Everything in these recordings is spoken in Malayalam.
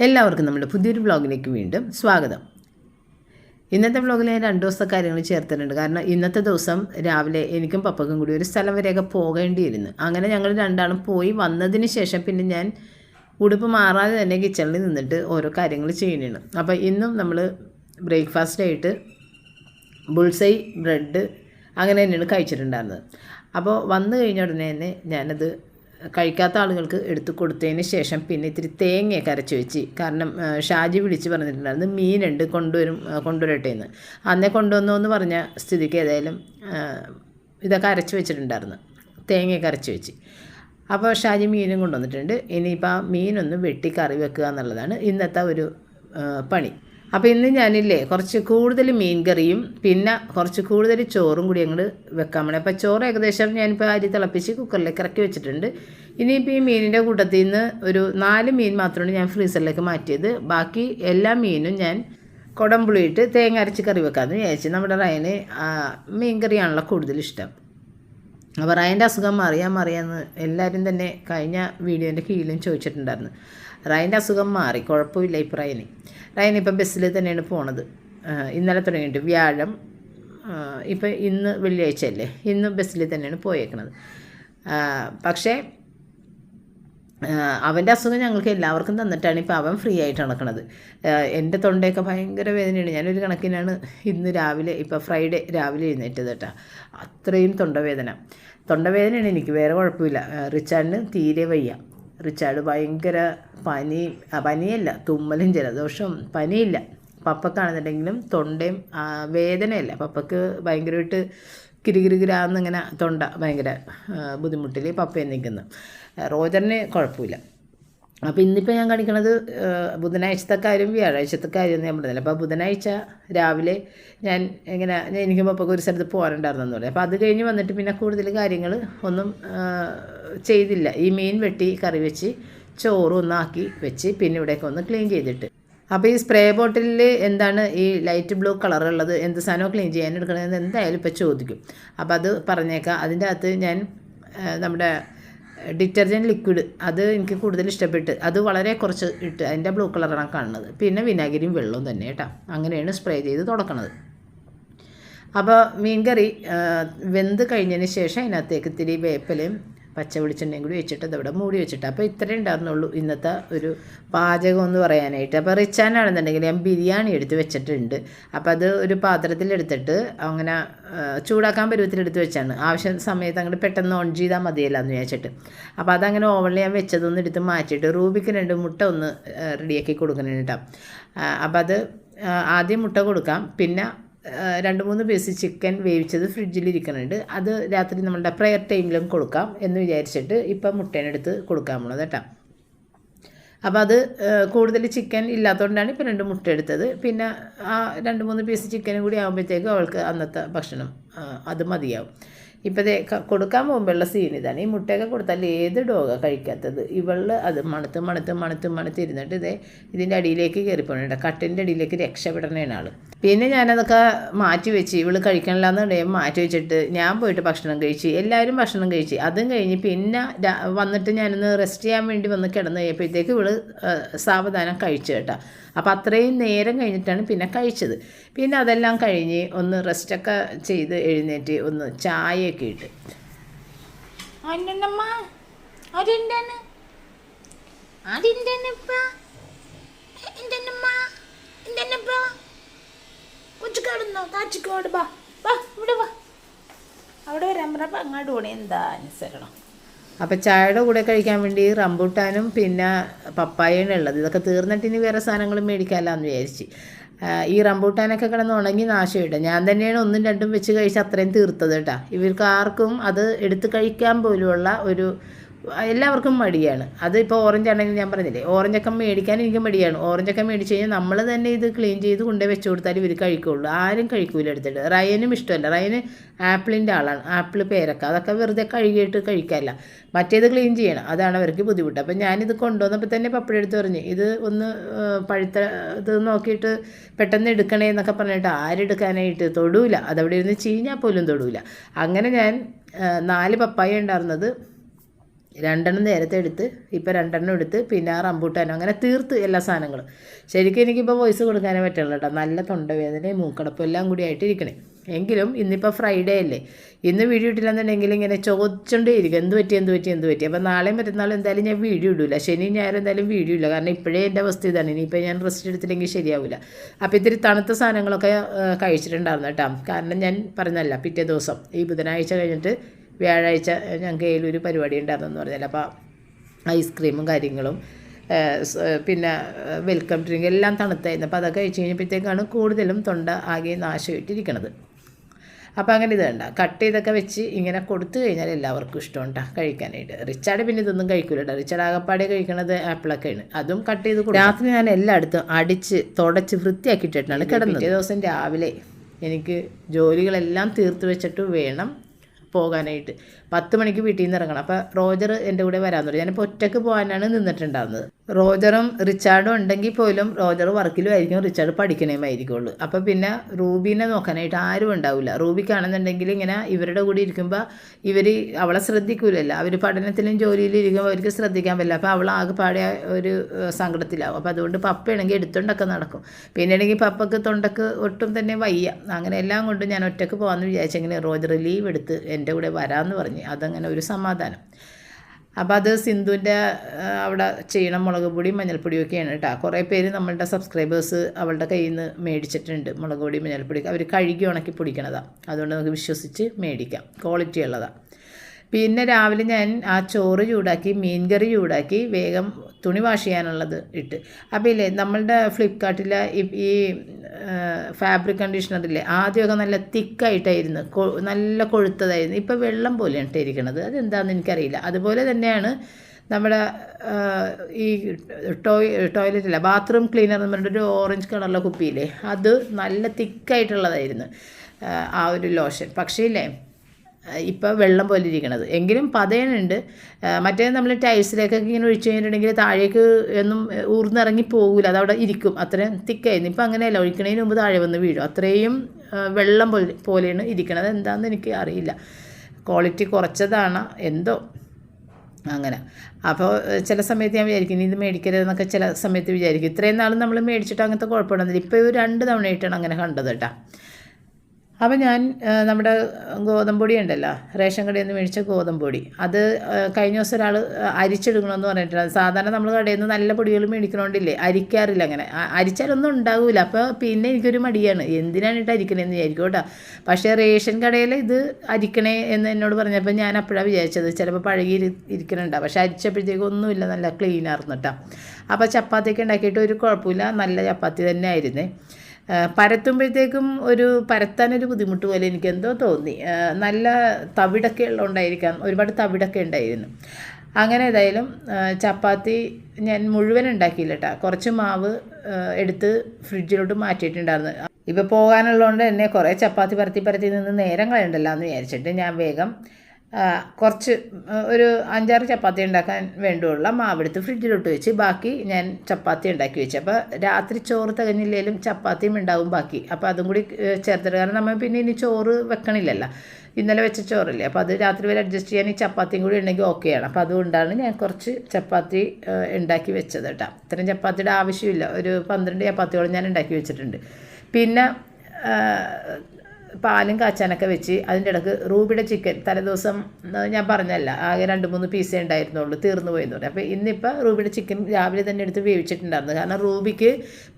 എല്ലാവർക്കും നമ്മുടെ പുതിയൊരു ബ്ലോഗിലേക്ക് വീണ്ടും സ്വാഗതം. ഇന്നത്തെ വ്ളോഗിൽ ഞാൻ രണ്ട് ദിവസത്തെ കാര്യങ്ങൾ ചേർത്തിട്ടുണ്ട്. കാരണം ഇന്നത്തെ ദിവസം രാവിലെ എനിക്കും പപ്പക്കും കൂടി ഒരു സ്ഥലം വരെയൊക്കെ പോകേണ്ടിയിരുന്നു. അങ്ങനെ ഞങ്ങൾ രണ്ടാളും പോയി വന്നതിന് ശേഷം പിന്നെ ഞാൻ ഉടുപ്പ് മാറാതെ തന്നെ കിച്ചണിൽ നിന്നിട്ട് ഓരോ കാര്യങ്ങൾ ചെയ്യുന്നുണ്ട്. അപ്പോൾ ഇന്നും നമ്മൾ ബ്രേക്ക്ഫാസ്റ്റായിട്ട് ബുൾസൈ ബ്രെഡ് അങ്ങനെ തന്നെയാണ് കഴിച്ചിട്ടുണ്ടായിരുന്നത്. അപ്പോൾ വന്നു കഴിഞ്ഞ ഉടനെ തന്നെ ഞാനത് കഴിക്കാത്ത ആളുകൾക്ക് എടുത്തു കൊടുത്തതിന് ശേഷം പിന്നെ ഇത്തിരി തേങ്ങയൊക്കെ അരച്ച് വെച്ച്. കാരണം ഷാജി വിളിച്ച് പറഞ്ഞിട്ടുണ്ടായിരുന്നു മീനുണ്ട് കൊണ്ടുവരും കൊണ്ടുവരട്ടെ എന്ന്. അന്നേ കൊണ്ടുവന്നു എന്ന് പറഞ്ഞ സ്ഥിതിക്ക് ഏതായാലും ഇതൊക്കെ അരച്ച് വെച്ചിട്ടുണ്ടായിരുന്നു തേങ്ങയൊക്കെ അരച്ച് വെച്ച്. അപ്പോൾ ഷാജി മീനും കൊണ്ടുവന്നിട്ടുണ്ട്. ഇനിയിപ്പോൾ ആ മീനൊന്ന് വെട്ടി കറി വെക്കുക എന്നുള്ളതാണ് ഇന്നത്തെ ഒരു പണി. അപ്പോൾ ഇന്ന് ഞാനില്ലേ കുറച്ച് കൂടുതൽ മീൻ കറിയും പിന്നെ കുറച്ച് കൂടുതൽ ചോറും കൂടി അങ്ങോട്ട് വെക്കാൻ വേണം അപ്പോൾ ചോറ് ഏകദേശം ഞാനിപ്പോൾ അരി തിളപ്പിച്ച് കുക്കറിലേക്ക് ഇറക്കി വെച്ചിട്ടുണ്ട്. ഇനിയിപ്പോൾ ഈ മീനിന്റെ കൂട്ടത്തിൽ നിന്ന് ഒരു നാല് മീൻ മാത്രമാണ് ഞാൻ ഫ്രീസറിലേക്ക് മാറ്റിയത്. ബാക്കി എല്ലാ മീനും ഞാൻ കുടംപുളിയിട്ട് തേങ്ങ അരച്ച് കറി വെക്കാമെന്ന് വിചാരിച്ചു നമ്മുടെ റയന് മീൻ കറിയാണല്ലോ കൂടുതൽ ഇഷ്ടം. അപ്പോൾ റയന്റെ അസുഖം മാറിയാൽ മാറിയാന്ന് എല്ലാവരും തന്നെ കഴിഞ്ഞ വീഡിയോന്റെ കീഴിലും ചോദിച്ചിട്ടുണ്ടായിരുന്നു. റയന്റെ അസുഖം മാറി കുഴപ്പമില്ല ഇപ്പം റയന്. റയൻ ഇപ്പം ബസ്സിൽ തന്നെയാണ് പോണത്. ഇന്നലെ തുടങ്ങിയിട്ട് വ്യാഴം ഇപ്പം ഇന്ന് വെള്ളിയാഴ്ച അല്ലേ ഇന്ന് ബസ്സിൽ തന്നെയാണ് പോയേക്കുന്നത് പക്ഷേ അവന്റെ അസുഖം ഞങ്ങൾക്ക് എല്ലാവർക്കും തന്നിട്ടാണ് ഇപ്പോൾ അവൻ ഫ്രീ ആയിട്ട് നടക്കുന്നത് എന്റെ തൊണ്ടയൊക്കെ ഭയങ്കര വേദനയാണ്. ഞാനൊരു കണക്കിനാണ് ഇന്ന് രാവിലെ ഇപ്പോൾ ഫ്രൈഡേ രാവിലെ എഴുന്നേറ്റത് കേട്ടോ. അത്രയും തൊണ്ടവേദന. തൊണ്ടവേദനയാണ് എനിക്ക് വേറെ കുഴപ്പമില്ല. റിച്ചാർഡിന് തീരെ വയ്യ. റിച്ചാർഡ് ഭയങ്കര പനി പനിയല്ല തുമ്മലും ജലദോഷവും പനിയില്ല. പപ്പക്കാണെന്നുണ്ടെങ്കിലും തൊണ്ടയും വേദനയല്ല. പപ്പക്ക് ഭയങ്കരമായിട്ട് കിരുകിരുകിരാന്നിങ്ങനെ തൊണ്ട ഭയങ്കര ബുദ്ധിമുട്ടിൽ പപ്പയെ നിൽക്കുന്നു. റോജറിന് കുഴപ്പമില്ല. അപ്പോൾ ഇന്നിപ്പോൾ ഞാൻ കാണിക്കണത് ബുധനാഴ്ചത്തെ കാര്യം വ്യാഴാഴ്ചത്തെ കാര്യം ഞാൻ പറഞ്ഞില്ല. അപ്പോൾ ബുധനാഴ്ച രാവിലെ ഞാൻ ഇങ്ങനെ എനിക്ക് പപ്പക്ക് ഒരു സ്ഥലത്ത് പോകാനുണ്ടായിരുന്നു പറയും. അപ്പോൾ അത് കഴിഞ്ഞ് വന്നിട്ട് പിന്നെ കൂടുതൽ കാര്യങ്ങൾ ഒന്നും ചെയ്തില്ല. ഈ മീൻ വെട്ടി കറി വെച്ച് ചോറ് ഒന്നാക്കി വെച്ച് പിന്നെ ഇവിടെയൊക്കെ ഒന്ന് ക്ലീൻ ചെയ്തിട്ട്. അപ്പോൾ ഈ സ്പ്രേ ബോട്ടിലിൽ എന്താണ് ഈ ലൈറ്റ് ബ്ലൂ കളറുള്ളത് എന്ത് സാധനമോ ക്ലീൻ ചെയ്യാൻ എടുക്കണമെന്ന് എന്തായാലും ഇപ്പോൾ ചോദിക്കും. അപ്പോൾ അത് പറഞ്ഞേക്കാം. അതിന്റെ അകത്ത് ഞാൻ നമ്മുടെ ഡിറ്റർജന്റ് ലിക്വിഡ് അത് എനിക്ക് കൂടുതൽ ഇഷ്ടപ്പെട്ട്. അത് വളരെ കുറച്ച് ഇട്ട് അതിന്റെ ബ്ലൂ കളറാണ് കാണുന്നത്. പിന്നെ വിനാഗിരിയും വെള്ളവും തന്നെ കേട്ടോ. അങ്ങനെയാണ് സ്പ്രേ ചെയ്ത് തുടക്കണത്. അപ്പോൾ മീൻകറി വെന്ത് കഴിഞ്ഞതിന് ശേഷം അതിനകത്തേക്ക് ഇത്തിരി വേപ്പിലയും പച്ച വെളിച്ചെണ്ണയും കൂടി വെച്ചിട്ട് അതവിടെ മൂടി വെച്ചിട്ട്. അപ്പോൾ ഇത്രയേ ഉണ്ടായിരുന്നുള്ളൂ ഇന്നത്തെ ഒരു പാചകം എന്ന് പറയാനായിട്ട്. അപ്പോൾ റിച്ചാനാണെന്നുണ്ടെങ്കിൽ ഞാൻ ബിരിയാണി എടുത്ത് വെച്ചിട്ടുണ്ട്. അപ്പോൾ അത് ഒരു പാത്രത്തിലെടുത്തിട്ട് അങ്ങനെ ചൂടാക്കാൻ പരുവത്തിലെടുത്ത് വെച്ചാണ്. ആവശ്യം സമയത്ത് അങ്ങോട്ട് പെട്ടെന്ന് ഓൺ ചെയ്താൽ മതിയല്ലോ എന്ന് വിചാരിച്ചിട്ട്. അപ്പോൾ അതങ്ങനെ ഓവനിൽ ഞാൻ വെച്ചതൊന്ന് എടുത്ത് മാറ്റിയിട്ട് റൂബിക്ക് രണ്ട് മുട്ട ഒന്ന് റെഡിയാക്കി കൊടുക്കണം കേട്ടോ. അപ്പോൾ അത് ആദ്യം മുട്ട കൊടുക്കാം. പിന്നെ രണ്ട് മൂന്ന് പീസ് ചിക്കൻ വേവിച്ചത് ഫ്രിഡ്ജിലിരിക്കുന്നുണ്ട് അത് രാത്രി നമ്മളുടെ പ്രെയർ ടൈമിലും കൊടുക്കാം എന്ന് വിചാരിച്ചിട്ട് ഇപ്പം മുട്ടേനെടുത്ത് കൊടുക്കാൻ പോണത് കേട്ടോ. അപ്പോൾ അത് കൂടുതൽ ചിക്കൻ ഇല്ലാത്തതുകൊണ്ടാണ് ഇപ്പോൾ രണ്ട് മുട്ട എടുത്തത്. പിന്നെ ആ രണ്ട് മൂന്ന് പീസ് ചിക്കനും കൂടി ആകുമ്പോഴത്തേക്കും അവൾക്ക് അന്നത്തെ ഭക്ഷണം അത് മതിയാവും. ഇപ്പോൾ കൊടുക്കാൻ പോകുമ്പോഴുള്ള സീൻ ഇതാണ്. ഈ മുട്ടയൊക്കെ കൊടുത്താൽ ഏത് ഡോഗ കഴിക്കാത്തത്? ഇവൾ അത് മണത്ത് മണത്ത് മണത്ത് മണത്ത് ഇരുന്നിട്ട് ഇതേ ഇതിന്റെ അടിയിലേക്ക് കയറിപ്പോണുണ്ട് കട്ടിന്റെ അടിയിലേക്ക് രക്ഷപ്പെടണേണ് ആൾ പിന്നെ ഞാനതൊക്കെ മാറ്റി വെച്ച് ഇവൾ കഴിക്കണില്ലാന്നുണ്ടെങ്കിൽ മാറ്റി വെച്ചിട്ട് ഞാൻ പോയിട്ട് ഭക്ഷണം കഴിച്ച് എല്ലാവരും ഭക്ഷണം കഴിച്ച് അതും കഴിഞ്ഞ് പിന്നെ വന്നിട്ട് ഞാനൊന്ന് റെസ്റ്റ് ചെയ്യാൻ വേണ്ടി വന്ന് കിടന്നു കഴിയപ്പോഴത്തേക്ക് ഇവൾ സാവധാനം കഴിച്ചു കേട്ടോ. അപ്പോൾ അത്രയും നേരം കഴിഞ്ഞിട്ടാണ് പിന്നെ കഴിച്ചത്. പിന്നെ അതെല്ലാം കഴിഞ്ഞ് ഒന്ന് റെസ്റ്റൊക്കെ ചെയ്ത് എഴുന്നേറ്റ് ഒന്ന് ചായയൊക്കെ ഇട്ട്. വാ. അവിടെ വരാൻ പറഞ്ഞപ്പോൾ അങ്ങോട്ട് പോണേ എന്താ അനുസരണം? അപ്പോൾ ചായയുടെ കൂടെ കഴിക്കാൻ വേണ്ടി റംബൂട്ടാനും പിന്നെ പപ്പായയാണ് ഉള്ളത്. ഇതൊക്കെ തീർന്നിട്ട് ഇനി വേറെ സാധനങ്ങളും മേടിക്കാമല്ലാന്ന് വിചാരിച്ച്. ഈ റംബൂട്ടാനൊക്കെ കിടന്ന് ഉണങ്ങി നാശമില്ല ഞാൻ തന്നെയാണ് ഒന്നും രണ്ടും വെച്ച് കഴിച്ച് അത്രയും തീർത്തത് കേട്ടോ. ഇവർക്ക് ആർക്കും അത് എടുത്ത് കഴിക്കാൻ പോലുമുള്ള ഒരു എല്ലാവർക്കും മടിയാണ്. അതിപ്പോൾ ഓറഞ്ച് ആണെങ്കിൽ ഞാൻ പറഞ്ഞില്ലേ? ഓറഞ്ചൊക്കെ മേടിക്കാൻ എനിക്ക് മടിയാണ്. ഓറഞ്ചൊക്കെ മേടിച്ച് കഴിഞ്ഞാൽ നമ്മൾ തന്നെ ഇത് ക്ലീൻ ചെയ്ത് കൊണ്ടുപോയി വെച്ച് കൊടുത്താൽ ഇവർ കഴിക്കുള്ളൂ. ആരും കഴിക്കൂല എടുത്തിട്ട് റയനും ഇഷ്ടമല്ല. റയന് ആപ്പിളിന്റെ ആളാണ്. ആപ്പിൾ പേരക്ക. അതൊക്കെ വെറുതെ കഴുകിയിട്ട് കഴിക്കാമല്ല മറ്റേത് ക്ലീൻ ചെയ്യണം. അതാണ് അവർക്ക് ബുദ്ധിമുട്ട്. അപ്പം ഞാനിത് കൊണ്ടുവന്നപ്പോൾ തന്നെ പപ്പടം എടുത്ത് പറഞ്ഞു ഇത് ഒന്ന് പഴുത്ത ഇത് നോക്കിയിട്ട് പെട്ടെന്ന് എടുക്കണേ എന്നൊക്കെ പറഞ്ഞിട്ട് ആരെടുക്കാനായിട്ട് തൊടൂല. അതവിടെ ഇരുന്ന് ചീഞ്ഞാൽ പോലും തൊടൂല. അങ്ങനെ ഞാൻ നാല് പപ്പായ ഉണ്ടായിരുന്നത് രണ്ടെണ്ണം നേരത്തെ എടുത്ത് ഇപ്പം രണ്ടെണ്ണം എടുത്ത് പിന്നെ ആ റംബൂട്ടാനോ അങ്ങനെ തീർത്ത് എല്ലാ സാധനങ്ങളും. ശരിക്കും എനിക്കിപ്പോൾ വോയിസ് കൊടുക്കാനേ പറ്റുള്ളൂ കേട്ടോ നല്ല തൊണ്ടവേദനയും മൂക്കടപ്പും എല്ലാം കൂടി ആയിട്ട് ഇരിക്കണേ എങ്കിലും ഇന്നിപ്പോൾ ഫ്രൈഡേ അല്ലേ? ഇന്ന് വീഡിയോ ഇട്ടില്ലെന്നുണ്ടെങ്കിൽ ഇങ്ങനെ ചോദിച്ചോണ്ടേ ഇരിക്കും എന്ത് പറ്റി എന്ത് പറ്റി എന്ത് പറ്റി? അപ്പോൾ നാളെയും മറ്റന്നാളും എന്തായാലും ഞാൻ വീഡിയോ ഇടില്ല ശനി ഞായറും എന്തായാലും വീഡിയോ ഇല്ല. കാരണം ഇപ്പോഴേ എന്റെ അവസ്ഥ ഇതാണ്. ഇനിയിപ്പോൾ ഞാൻ റെസ്റ്റ് എടുത്തില്ലെങ്കിൽ ശരിയാവില്ല അപ്പോൾ ഇത്തിരി തണുത്ത സാധനങ്ങളൊക്കെ കഴിച്ചിട്ടുണ്ടായിരുന്നു കേട്ടോ കാരണം ഞാൻ പറഞ്ഞല്ല പിറ്റേ ദിവസം ഈ ബുധനാഴ്ച കഴിഞ്ഞിട്ട് വ്യാഴാഴ്ച ഞങ്ങൾക്ക് ഏലൊരു പരിപാടി ഉണ്ടായിരുന്നു പറഞ്ഞാൽ അപ്പോൾ ഐസ്ക്രീമും കാര്യങ്ങളും പിന്നെ വെൽക്കം ഡ്രിങ്ക് എല്ലാം തണുത്തായിരുന്നു. അപ്പോൾ അതൊക്കെ കഴിച്ച് കഴിഞ്ഞപ്പോഴത്തേക്കാണ് കൂടുതലും തൊണ്ട ആകെ നാശമായിട്ടിരിക്കണത്. അപ്പോൾ അങ്ങനെ ഇത് വേണ്ട കട്ട് ചെയ്തൊക്കെ വെച്ച് ഇങ്ങനെ കൊടുത്തു കഴിഞ്ഞാൽ എല്ലാവർക്കും ഇഷ്ടമുണ്ടാ കഴിക്കാനായിട്ട്. റിച്ചാർഡ് പിന്നെ ഇതൊന്നും കഴിക്കില്ല കേട്ടോ റിച്ചാർഡ് ആകപ്പാടെ കഴിക്കണത് ആപ്പിളൊക്കെയാണ്. അതും കട്ട് ചെയ്ത് കൊടുക്കും. രാത്രി ഞാൻ എല്ലായിടത്തും അടിച്ച് തുടച്ച് വൃത്തിയാക്കിയിട്ടാണ് കിടന്നത്. ഒരു ദിവസം രാവിലെ എനിക്ക് ജോലികളെല്ലാം തീർത്ത് വെച്ചിട്ട് വേണം പോകാനായിട്ട്. പത്ത് മണിക്ക് വീട്ടിൽ നിന്ന് ഇറങ്ങണം. അപ്പോൾ റോജർ എന്റെ കൂടെ വരാൻ പറഞ്ഞു ഞാനിപ്പോൾ ഒറ്റയ്ക്ക് പോകാനാണ് നിന്നിട്ടുണ്ടാകുന്നത് റോജറും റിച്ചാർഡും ഉണ്ടെങ്കിൽ പോലും റോജർ വർക്കിലും ആയിരിക്കും. റിച്ചാർഡ് പഠിക്കണേമായിരിക്കുള്ളൂ അപ്പോൾ പിന്നെ റൂബീനെ നോക്കാനായിട്ട് ആരും ഉണ്ടാവില്ല. റൂബിക്കാണെന്നുണ്ടെങ്കിൽ ഇങ്ങനെ ഇവരുടെ കൂടെ ഇരിക്കുമ്പോൾ ഇവർ അവളെ ശ്രദ്ധിക്കൂലല്ലോ. അവർ പഠനത്തിലും ജോലിയിലും ഇരിക്കുമ്പോൾ അവർക്ക് ശ്രദ്ധിക്കാൻ പറ്റില്ല. അപ്പോൾ അവൾ ആകെപ്പാടെ ഒരു സങ്കടത്തിലാവും. അപ്പോൾ അതുകൊണ്ട് പപ്പയാണെങ്കിൽ എടുത്തുകൊണ്ടൊക്കെ നടക്കും. പിന്നെയാണെങ്കിൽ പപ്പക്ക് തൊണ്ടക്ക് ഒട്ടും തന്നെ വയ്യ. അങ്ങനെ എല്ലാം കൊണ്ടും ഞാൻ ഒറ്റയ്ക്ക് പോകാമെന്ന് വിചാരിച്ചെങ്കിൽ റോജർ ലീവ് എടുത്ത് എന്റെ കൂടെ വരാമെന്ന് പറഞ്ഞ്. അതങ്ങനെ ഒരു സമാധാനം. അപ്പോൾ അത് സിന്ധുവിന്റെ അവിടെ ചെയ്യണം മുളക് പൊടിയും മഞ്ഞൾപ്പൊടിയും ഒക്കെയാണ് കേട്ടോ. കുറേ പേര് നമ്മളുടെ സബ്സ്ക്രൈബേഴ്സ് അവളുടെ കയ്യിൽ നിന്ന് മേടിച്ചിട്ടുണ്ട് മുളക് പൊടി മഞ്ഞൾപ്പൊടി അവർ കഴുകി ഉണക്കി പൊടിക്കണതാണ് അതുകൊണ്ട് നമുക്ക് വിശ്വസിച്ച് മേടിക്കാം. ക്വാളിറ്റി ഉള്ളതാണ് പിന്നെ രാവിലെ ഞാൻ ആ ചോറ് ചൂടാക്കി മീൻകറി ചൂടാക്കി വേഗം തുണി വാഷ് ചെയ്യാനുള്ളത് ഇട്ട്. അപ്പോൾ ഇല്ലേ നമ്മളുടെ ഫ്ലിപ്കാർട്ടിലെ ഈ- ഫാബ്രിക് കണ്ടീഷണറില്ലേ ആദ്യമൊക്കെ നല്ല തിക്കായിട്ടായിരുന്നു നല്ല കൊഴുത്തതായിരുന്നു. ഇപ്പോൾ വെള്ളം പോലെയാണ് ഇട്ടിരിക്കുന്നത് അതെന്താണെന്ന് എനിക്കറിയില്ല. അതുപോലെ തന്നെയാണ് നമ്മുടെ ഈ ടോയ് ടോയ്ലറ്റില്ല ബാത്റൂം ക്ലീനർ എന്ന് പറഞ്ഞിട്ട് ഒരു ഓറഞ്ച് കളറിലെ കുപ്പിയില്ലേ അത് നല്ല തിക്കായിട്ടുള്ളതായിരുന്നു ആ ഒരു ലോഷൻ. പക്ഷേ ഇല്ലേ ഇപ്പോൾ വെള്ളം പോലെ ഇരിക്കണത് എങ്കിലും പതയനുണ്ട് മറ്റേ നമ്മൾ ടൈൽസിലേക്കൊക്കെ ഇങ്ങനെ ഒഴിച്ചു കഴിഞ്ഞിട്ടുണ്ടെങ്കിൽ താഴേക്ക് ഒന്നും ഊർന്നിറങ്ങി പോകില്ല അതവിടെ ഇരിക്കും. അത്രയും തിക്കായിരുന്നു. ഇപ്പം അങ്ങനെയല്ല. ഒഴിക്കണതിന് മുമ്പ് താഴെ വന്ന് വീഴും. അത്രയും വെള്ളം പോലെ പോലെയാണ് ഇരിക്കണത്. എന്താണെന്ന് എനിക്ക് അറിയില്ല. ക്വാളിറ്റി കുറച്ചതാണ്. എന്തോ. അങ്ങനെ. അപ്പോൾ ചില സമയത്ത് ഞാൻ വിചാരിക്കും ഇത് മേടിക്കരുതെന്നൊക്കെ ചില സമയത്ത് വിചാരിക്കും. ഇത്രയും നാളും നമ്മൾ മേടിച്ചിട്ട് അങ്ങനത്തെ കുഴപ്പമുണ്ടെന്നില്ല ഇപ്പോൾ ഒരു രണ്ട് തവണയായിട്ടാണ് അങ്ങനെ കണ്ടത് കേട്ടോ. അപ്പോൾ ഞാൻ നമ്മുടെ ഗോതമ്പൊടി ഉണ്ടല്ലോ റേഷൻ കടയിൽ നിന്ന് മേടിച്ച ഗോതമ്പൊടി. അത് കഴിഞ്ഞ ദിവസം ഒരാൾ അരിച്ചെടുക്കണമെന്ന് പറഞ്ഞിട്ടുണ്ട്. സാധാരണ നമ്മൾ കടയിൽ നിന്ന് നല്ല പൊടികൾ മേടിക്കണോണ്ടില്ലേ അരിക്കാറില്ല അങ്ങനെ. അരിച്ചാലൊന്നും ഉണ്ടാവില്ല അപ്പോൾ പിന്നെ എനിക്കൊരു മടിയാണ്. എന്തിനാണ് ഇട്ട് അരിക്കണേന്ന് വിചാരിക്കും കേട്ടോ. പക്ഷേ റേഷൻ കടയിൽ ഇത് അരിക്കണേ എന്ന് എന്നോട് പറഞ്ഞപ്പോൾ ഞാൻ അപ്പോഴാണ് വിചാരിച്ചത്. ചിലപ്പോൾ പഴകി ഇരി- ഇരിക്കണുണ്ടാവും പക്ഷേ അരിച്ചപ്പോഴത്തേക്കും ഒന്നുമില്ല. നല്ല ക്ലീൻ ആയിരുന്നു അപ്പോൾ ചപ്പാത്തിയൊക്കെ ഉണ്ടാക്കിയിട്ട് ഒരു കുഴപ്പമില്ല. നല്ല ചപ്പാത്തി തന്നെ ആയിരുന്നേ പരത്തുമ്പോഴത്തേക്കും ഒരു പരത്താനൊരു ബുദ്ധിമുട്ട് പോലെ എനിക്ക് എന്തോ തോന്നി നല്ല തവിടൊക്കെ ഉള്ളതുകൊണ്ടായിരിക്കാം ഒരുപാട് തവിടൊക്കെ ഉണ്ടായിരുന്നു. അങ്ങനെ ഏതായാലും ചപ്പാത്തി ഞാൻ മുഴുവൻ ഉണ്ടാക്കിയില്ല കേട്ടോ കുറച്ച് മാവ് എടുത്ത് ഫ്രിഡ്ജിലോട്ട് മാറ്റിയിട്ടുണ്ടായിരുന്നു. ഇപ്പോൾ പോകാനുള്ളതുകൊണ്ട് എന്നെ കുറേ ചപ്പാത്തി പരത്തി പരത്തി നിന്ന് നേരം കളയണ്ടല്ലോ എന്ന് വിചാരിച്ചിട്ട് ഞാൻ വേഗം കുറച്ച് ഒരു അഞ്ചാറ് ചപ്പാത്തി ഉണ്ടാക്കാൻ വേണ്ടിയുള്ള മാവെടുത്ത് ഫ്രിഡ്ജിലോട്ട് വെച്ച് ബാക്കി ഞാൻ ചപ്പാത്തി ഉണ്ടാക്കി വെച്ചു. അപ്പോൾ രാത്രി ചോറ് തികഞ്ഞില്ലെങ്കിലും ചപ്പാത്തിയും ഉണ്ടാവും ബാക്കി. അപ്പോൾ അതും കൂടി ചേർത്തിട്ട് കാരണം നമ്മൾ പിന്നെ ഇനി ചോറ് വെക്കണില്ലല്ലോ. ഇന്നലെ വെച്ച ചോറില്ലേ. അപ്പോൾ അത് രാത്രി വരെ അഡ്ജസ്റ്റ് ചെയ്യാൻ ഈ ചപ്പാത്തിയും കൂടി ഉണ്ടെങ്കിൽ ഓക്കെയാണ് അപ്പോൾ അതുകൊണ്ടാണ് ഞാൻ കുറച്ച് ചപ്പാത്തി ഉണ്ടാക്കി വെച്ചത് കേട്ടോ. ഇത്രയും ചപ്പാത്തിയുടെ ആവശ്യമില്ല. ഒരു പന്ത്രണ്ട് ചപ്പാത്തിയോളം ഞാൻ ഉണ്ടാക്കി വെച്ചിട്ടുണ്ട്. പിന്നെ പാലും കാച്ചാനൊക്കെ വെച്ച് അതിന്റെ ഇടയ്ക്ക് റൂബിയുടെ ചിക്കൻ തലേദിവസം ഞാൻ പറഞ്ഞല്ല ആകെ രണ്ട് മൂന്ന് പീസേ ഉണ്ടായിരുന്നുള്ളൂ തീർന്നു പോയെന്ന് പറഞ്ഞു. അപ്പോൾ ഇന്നിപ്പോൾ റൂബിയുടെ ചിക്കൻ രാവിലെ തന്നെ എടുത്ത് വേവിച്ചിട്ടുണ്ടായിരുന്നു. കാരണം റൂബിക്ക്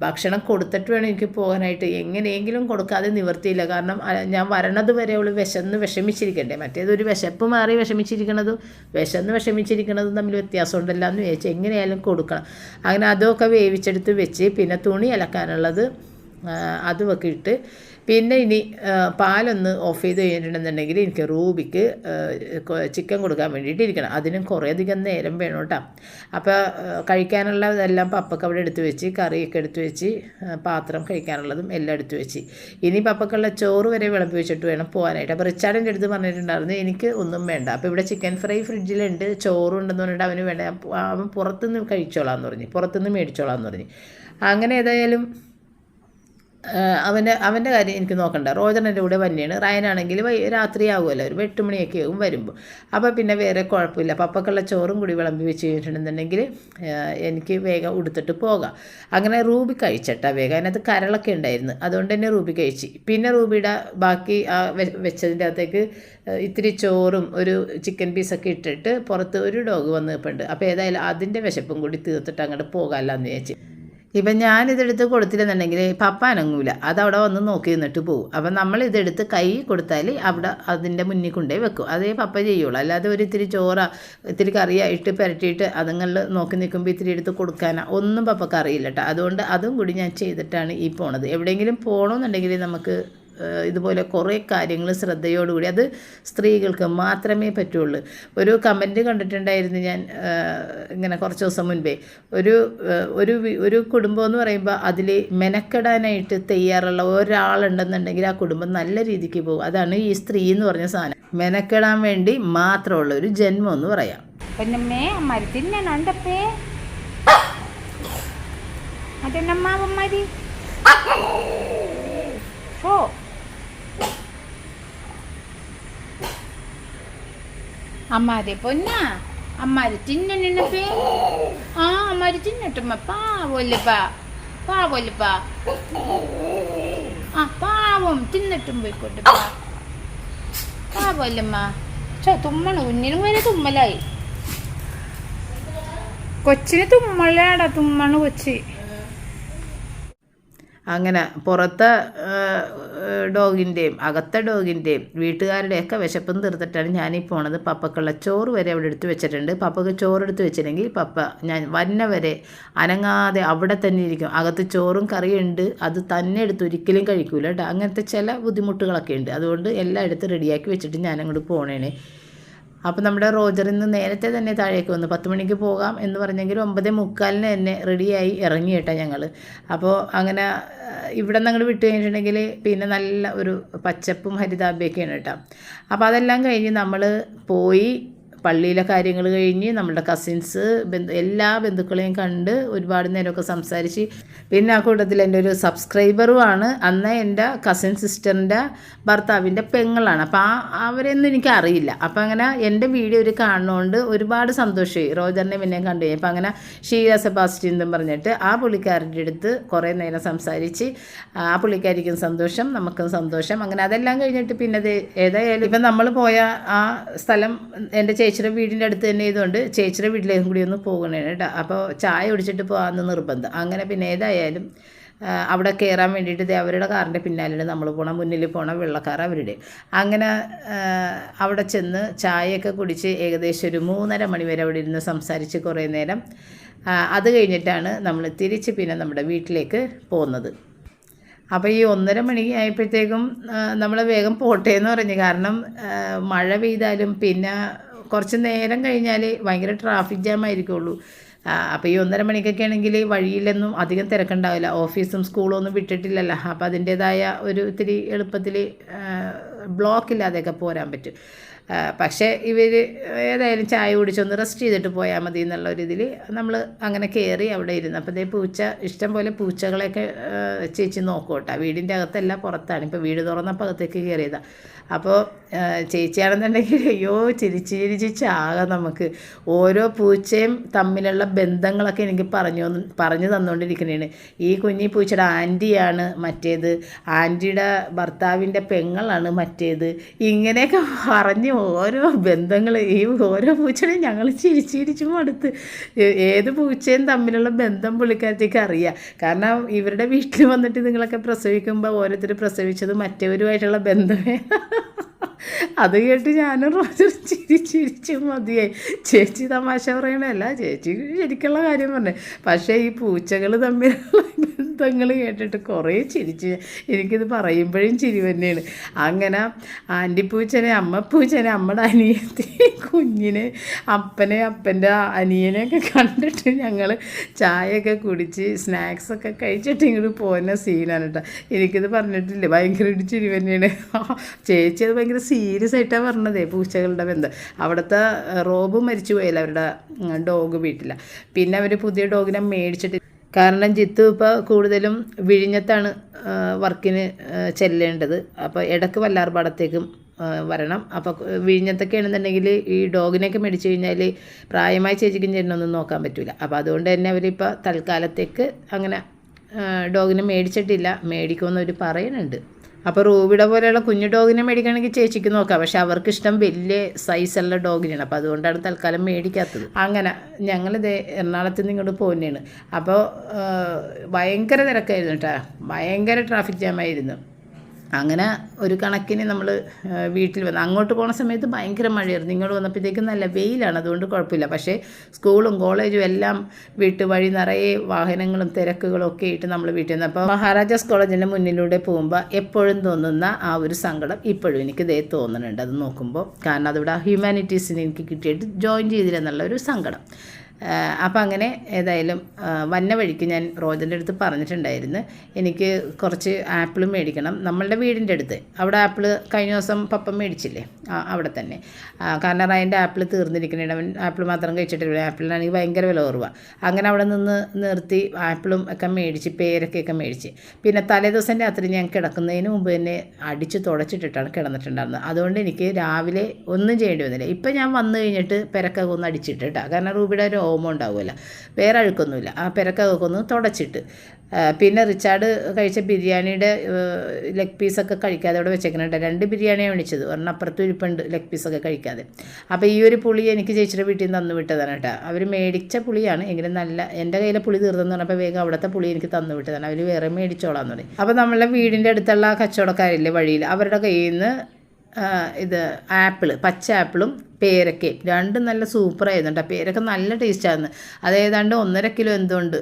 ഭക്ഷണം കൊടുത്തിട്ട് വേണം എനിക്ക് പോകാനായിട്ട്. എങ്ങനെയെങ്കിലും കൊടുക്കാതെ നിവർത്തിയില്ല. കാരണം ഞാൻ വരണത് വരെ അവൾ വിശന്ന് വിഷമിച്ചിരിക്കണ്ടേ. മറ്റേതൊരു വിശപ്പ് മാറി വിഷമിച്ചിരിക്കണതും വിശന്ന് വിഷമിച്ചിരിക്കണതും തമ്മിൽ വ്യത്യാസമുണ്ടല്ലോ എന്ന് വിചാരിച്ചു എങ്ങനെയായാലും കൊടുക്കണം. അങ്ങനെ അതൊക്കെ വേവിച്ചെടുത്ത് വെച്ച് പിന്നെ തുണി അലക്കാനുള്ളത് അതുമൊക്കെ ഇട്ട് പിന്നെ ഇനി പാലൊന്ന് ഓഫ് ചെയ്ത് കഴിഞ്ഞിട്ടുണ്ടെന്നുണ്ടെങ്കിൽ എനിക്ക് റൂബിക്ക് ചിക്കൻ കൊടുക്കാൻ വേണ്ടിയിട്ട് ഇരിക്കണം. അതിനും കുറേയധികം നേരം വേണം കേട്ടോ. അപ്പോൾ കഴിക്കാനുള്ളതെല്ലാം പപ്പക്ക് അവിടെ എടുത്തു വെച്ച് കറിയൊക്കെ എടുത്തു വെച്ച് പാത്രം കഴിക്കാനുള്ളതും എല്ലാം എടുത്തു വെച്ച്. ഇനി പപ്പക്കുള്ള ചോറ് വരെ വിളമ്പി വെച്ചിട്ട് വേണം പോകാനായിട്ട്. അപ്പോൾ റിച്ചാർഡിന്റെ അടുത്ത് പറഞ്ഞിട്ടുണ്ടായിരുന്നു എനിക്ക് ഒന്നും വേണ്ട. അപ്പോൾ ഇവിടെ ചിക്കൻ ഫ്രൈ ഫ്രിഡ്ജിലുണ്ട് ചോറുണ്ടെന്ന് പറഞ്ഞിട്ട് അവന് വേണ്ട. അവൻ പുറത്തുനിന്ന് കഴിച്ചോളാം എന്ന് പറഞ്ഞു. പുറത്തുനിന്ന് മേടിച്ചോളാം എന്ന് പറഞ്ഞു. അങ്ങനെ ഏതായാലും അവന്റെ അവന്റെ കാര്യം എനിക്ക് നോക്കണ്ട. റോജറിന്റെ കൂടെ വന്നെയാണ് റയനാണെങ്കിൽ വൈ രാത്രിയാകുമല്ലോ. ഒരു എട്ട് മണിയൊക്കെ വരുമ്പോൾ അപ്പോൾ പിന്നെ വേറെ കുഴപ്പമില്ല. പപ്പക്കുള്ള ചോറും കൂടി വിളമ്പി വെച്ച് കഴിഞ്ഞിട്ടുണ്ടെന്നുണ്ടെങ്കിൽ എനിക്ക് വേഗം ഉടുത്തിട്ട് പോകാം. അങ്ങനെ റൂബി കഴിച്ചട്ടാ വേഗം. അതിനകത്ത് കരളൊക്കെ ഉണ്ടായിരുന്നു. അതുകൊണ്ട് തന്നെ റൂബി കഴിച്ച്. പിന്നെ റൂബിയുടെ ബാക്കി ആ വെച്ചതിന്റെ അകത്തേക്ക് ഇത്തിരി ചോറും ഒരു ചിക്കൻ പീസൊക്കെ ഇട്ടിട്ട് പുറത്ത് ഒരു ഡോഗ് വന്ന് അപ്പോൾ ഏതായാലും അതിന്റെ വിശപ്പും കൂടി തീർത്തിട്ട് അങ്ങോട്ട് പോകാമല്ലാന്ന് വിചാരിച്ച്. ഇപ്പം ഞാനിതെടുത്ത് കൊടുത്തില്ലെന്നുണ്ടെങ്കിൽ പപ്പ അനങ്ങൂല. അതവിടെ വന്ന് നോക്കി നിന്നിട്ട് പോകും അപ്പം നമ്മൾ ഇതെടുത്ത് കൈ കൊടുത്താൽ അവിടെ അതിന്റെ മുന്നിൽ കൊണ്ടേ വെക്കും. അതേ പപ്പ ചെയ്യുള്ളൂ. അല്ലാതെ ഒരു ഇത്തിരി ചോറ ഇത്തിരി കറിയായിട്ട് പുരട്ടിയിട്ട് അതുങ്ങളിൽ നോക്കി നിൽക്കുമ്പോൾ ഇത്തിരി എടുത്ത് കൊടുക്കാനാ ഒന്നും പപ്പക്ക് അറിയില്ല കേട്ടോ. അതുകൊണ്ട് അതും കൂടി ഞാൻ ചെയ്തിട്ടാണ് ഈ പോണത്. എവിടെയെങ്കിലും പോകണമെന്നുണ്ടെങ്കിൽ നമുക്ക് ഇതുപോലെ കുറേ കാര്യങ്ങൾ ശ്രദ്ധയോടുകൂടി അത് സ്ത്രീകൾക്ക് മാത്രമേ പറ്റുള്ളൂ. ഒരു കമന്റ് കണ്ടിട്ടുണ്ടായിരുന്നു ഞാൻ ഇങ്ങനെ കുറച്ച് ദിവസം മുൻപേ. ഒരു ഒരു ഒരു കുടുംബം എന്ന് പറയുമ്പോൾ അതിൽ മെനക്കെടാനായിട്ട് തയ്യാറുള്ള ഒരാളുണ്ടെന്നുണ്ടെങ്കിൽ ആ കുടുംബം നല്ല രീതിക്ക് പോകും. അതാണ് ഈ സ്ത്രീ എന്ന് പറഞ്ഞ സാധനം. മെനക്കെടാൻ വേണ്ടി മാത്രമുള്ള ഒരു ജന്മം എന്ന് പറയാം പൊന്നമ്മേ അമ്മാരി ഞാൻ ഓ. അമ്മാരെ പൊന്ന. അമ്മാരി തിന്നണപ്പേ ആ അമ്മാരി തിന്നട്ടുമ്മ പാവല്ലപ്പാ പാവല്ലപ്പാ ആ പാവം തിന്നിട്ടും പോയിക്കോട്ടെ പാവല്ലമ്മ ചോ തുമ്മണ കുഞ്ഞിനും വരെ തുമ്മലായി. കൊച്ചിന് തുമ്മലാടാ തുമ്മണ കൊച്ചി. അങ്ങനെ പുറത്തെ ഡോഗിന്റെയും അകത്തെ ഡോഗിന്റെയും വീട്ടുകാരുടെയൊക്കെ വിശപ്പും തീർത്തിട്ടാണ് ഞാനീ പോണത്. പപ്പക്കുള്ള ചോറ് വരെ അവിടെ എടുത്തു വെച്ചിട്ടുണ്ട്. പപ്പക്ക് ചോറ് എടുത്ത് വെച്ചില്ലെങ്കിൽ പപ്പ ഞാൻ വന്ന വരെ അനങ്ങാതെ അവിടെ തന്നെ ഇരിക്കും. അകത്ത് ചോറും കറിയും ഉണ്ട് അത് തന്നെ എടുത്ത് ഒരിക്കലും കഴിക്കൂല കേട്ടോ. അങ്ങനത്തെ ചില ബുദ്ധിമുട്ടുകളൊക്കെ ഉണ്ട്. അതുകൊണ്ട് എല്ലാം എടുത്ത് റെഡിയാക്കി വെച്ചിട്ട് ഞാനങ്ങോട്ട് പോണേനെ അപ്പോൾ നമ്മുടെ റോജർ ഇന്ന് നേരത്തെ തന്നെ താഴേക്ക് വന്നു. പത്ത് മണിക്ക് പോകാം എന്ന് പറഞ്ഞെങ്കിൽ ഒമ്പതേ മുക്കാലിന് തന്നെ റെഡിയായി ഇറങ്ങി കേട്ടോ ഞങ്ങൾ അപ്പോൾ അങ്ങനെ ഇവിടെ അങ്ങോട്ട് വിട്ട് കഴിഞ്ഞിട്ടുണ്ടെങ്കിൽ പിന്നെ നല്ല ഒരു പച്ചപ്പും ഹരിതാഭയൊക്കെയാണ് കേട്ടോ. അപ്പോൾ അതെല്ലാം കഴിഞ്ഞ് നമ്മൾ പോയി പള്ളിയിലെ കാര്യങ്ങൾ കഴിഞ്ഞ് നമ്മുടെ കസിൻസ് ബന്ധു എല്ലാ ബന്ധുക്കളെയും കണ്ട് ഒരുപാട് നേരമൊക്കെ സംസാരിച്ച്. പിന്നെ ആ കൂട്ടത്തിൽ എന്റെ ഒരു സബ്സ്ക്രൈബറുമാണ് അന്ന് എന്റെ കസിൻ സിസ്റ്ററിന്റെ ഭർത്താവിന്റെ പെങ്ങളാണ്. അപ്പോൾ ആ അവരെയൊന്നും എനിക്ക് അറിയില്ല. അപ്പോൾ അങ്ങനെ എന്റെ വീഡിയോ ഒരു കാണുന്നതുകൊണ്ട് ഒരുപാട് സന്തോഷമായി. റോജറിനെ പിന്നെ കണ്ടു അപ്പോൾ അങ്ങനെ ഷീല സെബാസ്റ്റ്യൻ എന്നും പറഞ്ഞിട്ട് ആ പുള്ളിക്കാരുടെ അടുത്ത് കുറേ നേരം സംസാരിച്ച് ആ പുള്ളിക്കാരിക്കും സന്തോഷം നമുക്കും സന്തോഷം. അങ്ങനെ അതെല്ലാം കഴിഞ്ഞിട്ട് പിന്നെ ഏതായാലും ഇപ്പം നമ്മൾ പോയ ആ സ്ഥലം എന്റെ ചേച്ചിയുടെ വീടിന്റെ അടുത്ത് തന്നെ ഇതുകൊണ്ട് ചേച്ചിയുടെ വീട്ടിലേക്കും കൂടി ഒന്ന് പോകണേ കേട്ടോ. അപ്പോൾ ചായ കുടിച്ചിട്ട് പോകാമെന്ന് നിർബന്ധം. അങ്ങനെ പിന്നെ ഏതായാലും അവിടെ കയറാൻ വേണ്ടിയിട്ട് അവരുടെ കാറിന്റെ പിന്നാലെയാണ് നമ്മൾ പോകണം മുന്നിൽ പോകണം വെള്ളക്കാർ അവരുടെ. അങ്ങനെ അവിടെ ചെന്ന് ചായയൊക്കെ കുടിച്ച് ഏകദേശം ഒരു മൂന്നര മണിവരെ അവിടെ ഇരുന്ന് സംസാരിച്ച് കുറേ നേരം അത് കഴിഞ്ഞിട്ടാണ് നമ്മൾ തിരിച്ച് പിന്നെ നമ്മുടെ വീട്ടിലേക്ക് പോകുന്നത്. അപ്പോൾ ഈ ഒന്നര മണി ആയപ്പോഴത്തേക്കും നമ്മൾ വേഗം പോട്ടെ എന്ന് പറഞ്ഞു. കാരണം മഴ പെയ്താലും പിന്നെ കുറച്ച് നേരം കഴിഞ്ഞാൽ ഭയങ്കര ട്രാഫിക് ജാം ആയിരിക്കുള്ളൂ. അപ്പോൾ ഈ ഒന്നര മണിക്കൊക്കെ ആണെങ്കിൽ വഴിയിലൊന്നും അധികം തിരക്കുണ്ടാവില്ല. ഓഫീസും സ്കൂളും ഒന്നും വിട്ടിട്ടില്ലല്ലോ. അപ്പോൾ അതിന്റേതായ ഒരു ഇത്തിരി എളുപ്പത്തിൽ ബ്ലോക്ക് ഇല്ലാതെയൊക്കെ പോരാൻ പറ്റും. പക്ഷേ ഇവർ ഏതായാലും ചായ കുടിച്ചൊന്ന് റെസ്റ്റ് ചെയ്തിട്ട് പോയാൽ മതി എന്നുള്ള ഒരു ഇതിൽ നമ്മൾ അങ്ങനെ കയറി അവിടെ ഇരുന്നു. അപ്പോൾ ഇതേ പൂച്ച ഇഷ്ടം പോലെ പൂച്ചകളെയൊക്കെ ചേച്ചി നോക്കും കേട്ടോ. വീടിന്റെ അകത്തല്ല പുറത്താണ്. ഇപ്പോൾ വീട് തുറന്നപ്പോൾ അകത്തേക്ക് കയറിയതാണ് അപ്പോൾ ചേച്ചിയാണെന്നുണ്ടെങ്കിൽ അയ്യോ ചിരിച്ച് ചിരിച്ച് ചാകാം നമുക്ക്. ഓരോ പൂച്ചയും തമ്മിലുള്ള ബന്ധങ്ങളൊക്കെ എനിക്ക് പറഞ്ഞു പറഞ്ഞു തന്നുകൊണ്ടിരിക്കുന്നതാണ്. ഈ കുഞ്ഞി പൂച്ചയുടെ ആന്റിയാണ് മറ്റേത്. ആന്റിയുടെ ഭർത്താവിന്റെ പെങ്ങളാണ് മറ്റേത്. ഇങ്ങനെയൊക്കെ പറഞ്ഞ് ഓരോ ബന്ധങ്ങൾ ഈ ഓരോ പൂച്ചയുടെയും ഞങ്ങൾ ചിരിച്ച് ചിരിച്ച് മടുത്ത്. ഏത് പൂച്ചയും തമ്മിലുള്ള ബന്ധം പുള്ളിക്കാരത്തേക്ക് അറിയാം. കാരണം ഇവരുടെ വീട്ടിൽ വന്നിട്ട് നിങ്ങളൊക്കെ പ്രസവിക്കുമ്പോൾ ഓരോരുത്തർ പ്രസവിച്ചത് മറ്റവരുമായിട്ടുള്ള ബന്ധമേ. അത് കേട്ട് ഞാനും റോജർ ചിരി ചിരിച്ച് മതിയായി ചേച്ചി തമാശ പറയണല്ല ചേച്ചി ശരിക്കുള്ള കാര്യം പറഞ്ഞേ. പക്ഷേ ഈ പൂച്ചകൾ തമ്മിലുള്ള ബന്ധങ്ങൾ കേട്ടിട്ട് കുറേ ചിരിച്ച് എനിക്കിത് പറയുമ്പോഴും ചിരി തന്നെയാണ്. അങ്ങനെ അമ്മ പൂച്ചനെ അമ്മയുടെ അനിയത്തി കുഞ്ഞിനെ അപ്പനെ അപ്പന്റെ അനിയനെയൊക്കെ കണ്ടിട്ട് ഞങ്ങൾ ചായയൊക്കെ കുടിച്ച് സ്നാക്സൊക്കെ കഴിച്ചിട്ട് ഇങ്ങോട്ട് പോകുന്ന സീനാണ് കേട്ടോ എനിക്കിത് പറഞ്ഞിട്ടില്ലേ. ഭയങ്കര ഒരു ചിരി തന്നെയാണ്. ചേച്ചി അത് ഭയങ്കര സീരിയസ് ആയിട്ടാണ് പറഞ്ഞത് പൂച്ചകളുടെ ബന്ധം. അവിടുത്തെ റോബ് മരിച്ചു പോയാലും അവരുടെ ഡോഗ് വീട്ടില. പിന്നെ അവർ പുതിയ ഡോഗിനെ മേടിച്ചിട്ട് കാരണം ജിത്തു ഇപ്പോൾ കൂടുതലും വിഴിഞ്ഞത്താണ് വർക്കിന് ചെല്ലേണ്ടത്. അപ്പോൾ ഇടയ്ക്ക് വല്ലാർപാടത്തേക്കും വരണം. അപ്പോൾ വിഴിഞ്ഞത്തൊക്കെ ആണെന്നുണ്ടെങ്കിൽ ഈ ഡോഗിനെയൊക്കെ മേടിച്ചു കഴിഞ്ഞാൽ പ്രായമായ ചേച്ചിക്കും ചേട്ടനൊന്നും നോക്കാൻ പറ്റില്ല അപ്പോൾ അതുകൊണ്ട് തന്നെ അവരിപ്പോൾ തൽക്കാലത്തേക്ക് അങ്ങനെ ഡോഗിനെ മേടിച്ചിട്ടില്ല. മേടിക്കുമെന്ന് അവർ പറയുന്നുണ്ട് അപ്പോൾ റൂബിയുടെ പോലെയുള്ള കുഞ്ഞു ഡോഗിനെ മേടിക്കണമെങ്കിൽ ചേച്ചിക്ക് നോക്കാം. പക്ഷെ അവർക്ക് ഇഷ്ടം വലിയ സൈസുള്ള ഡോഗിനാണ് അപ്പോൾ അതുകൊണ്ടാണ് തൽക്കാലം മേടിക്കാത്തത്. അങ്ങനെ ഞങ്ങളിത് എറണാകുളത്ത് നിന്ന് ഇങ്ങോട്ട് പോകുന്നതാണ് അപ്പോൾ ഭയങ്കര തിരക്കായിരുന്നു കേട്ടോ. ഭയങ്കര ട്രാഫിക് ജാമായിരുന്നു അങ്ങനെ ഒരു കണക്കിന് നമ്മൾ വീട്ടിൽ വന്ന് അങ്ങോട്ട് പോണ സമയത്ത് ഭയങ്കര മഴയായിരുന്നു. ഇങ്ങോട്ട് വന്നപ്പോഴത്തേക്കും നല്ല വെയിലാണ് അതുകൊണ്ട് കുഴപ്പമില്ല. പക്ഷേ സ്കൂളും കോളേജും എല്ലാം വീട്ട് വഴി നിറയെ വാഹനങ്ങളും തിരക്കുകളും ഒക്കെ ആയിട്ട് നമ്മൾ വീട്ടിൽ നിന്ന് അപ്പോൾ മഹാരാജാസ് കോളേജിന്റെ മുന്നിലൂടെ പോകുമ്പോൾ എപ്പോഴും തോന്നുന്ന ആ ഒരു സങ്കടം ഇപ്പോഴും എനിക്ക് ഇതേ തോന്നുന്നുണ്ട്. അത് നോക്കുമ്പോൾ കാരണം അതിവിടെ ഹ്യൂമാനിറ്റീസിന് എനിക്ക് കിട്ടിയിട്ട് ജോയിൻ ചെയ്തില്ലെന്നുള്ള ഒരു സങ്കടം. അപ്പം അങ്ങനെ ഏതായാലും വന്ന വഴിക്ക് ഞാൻ റോജന്റെ അടുത്ത് പറഞ്ഞിട്ടുണ്ടായിരുന്നു. എനിക്ക് കുറച്ച് ആപ്പിൾ മേടിക്കണം. നമ്മളുടെ വീടിന്റെ അടുത്ത്. അവിടെ ആപ്പിൾ കഴിഞ്ഞ ദിവസം പപ്പ മേടിച്ചില്ലേ? അവിടെ തന്നെ. കാരണം അതിന്റെ ആപ്പിൾ തീർന്നിരിക്കുന്നുണ്ട് അവൻ ആപ്പിൾ മാത്രം കഴിച്ചിട്ടില്ല ആപ്പിളിനാണെങ്കിൽ ഭയങ്കര വില കുറവാണ് അങ്ങനെ അവിടെ നിന്ന് നിർത്തി ആപ്പിളും ഒക്കെ മേടിച്ച് പേരക്കയൊക്കെ മേടിച്ച്. പിന്നെ തലേ ദിവസം രാത്രി ഞാൻ കിടക്കുന്നതിന് മുമ്പ് തന്നെ അടിച്ച് തുടച്ചിട്ടിട്ടാണ് കിടന്നിട്ടുണ്ടായിരുന്നത്. അതുകൊണ്ട് എനിക്ക് രാവിലെ ഒന്നും ചെയ്യേണ്ടി വന്നില്ല. ഇപ്പം ഞാൻ വന്നു കഴിഞ്ഞിട്ട് പെരക്കൊക്കെ ഒന്ന് അടിച്ചിട്ടിട്ടാണ് കാരണം റൂബിയുടെ ഓമം ഉണ്ടാവുമല്ലോ. വേറെ അഴുക്കൊന്നുമില്ല. ആ പെരക്കൊക്കെ ഒന്ന് തുടച്ചിട്ട്. പിന്നെ റിച്ചാർഡ് കഴിച്ച ബിരിയാണിയുടെ ലെഗ് പീസൊക്കെ കഴിക്കാതെ അവിടെ വെച്ചേക്കുന്നുണ്ട്. രണ്ട് ബിരിയാണിയാണ് മേടിച്ചത് ഒരെണ്ണം അപ്പുറത്ത് ഇരിപ്പുണ്ട് ലെഗ് പീസൊക്കെ കഴിക്കാതെ. അപ്പോൾ ഈ ഒരു പുളി എനിക്ക് ചേച്ചിയുടെ വീട്ടിൽ നിന്ന് തന്നു വിട്ടതാണ് കേട്ടോ. അവർ മേടിച്ച പുളിയാണ്. എങ്കിലും നല്ല എന്റെ കയ്യിലെ പുളി തീർന്നെന്ന് പറഞ്ഞപ്പോൾ വേഗം അവിടുത്തെ പുളി എനിക്ക് തന്നു വിട്ടതാണ്. അവർ വേറെ മേടിച്ചോളാന്ന് പറയും അപ്പോൾ നമ്മളെ വീടിന്റെ അടുത്തുള്ള കച്ചവടക്കാരില്ലേ വഴിയിൽ അവരുടെ കയ്യിൽ നിന്ന് ഇത് ആപ്പിൾ പച്ച ആപ്പിളും പേരക്കയും. രണ്ടും നല്ല സൂപ്പറായിരുന്നു കേട്ടോ പേരക്ക നല്ല ടേസ്റ്റായിരുന്നു അതേതാണ്ട് ഒന്നര കിലോ എന്തുകൊണ്ട്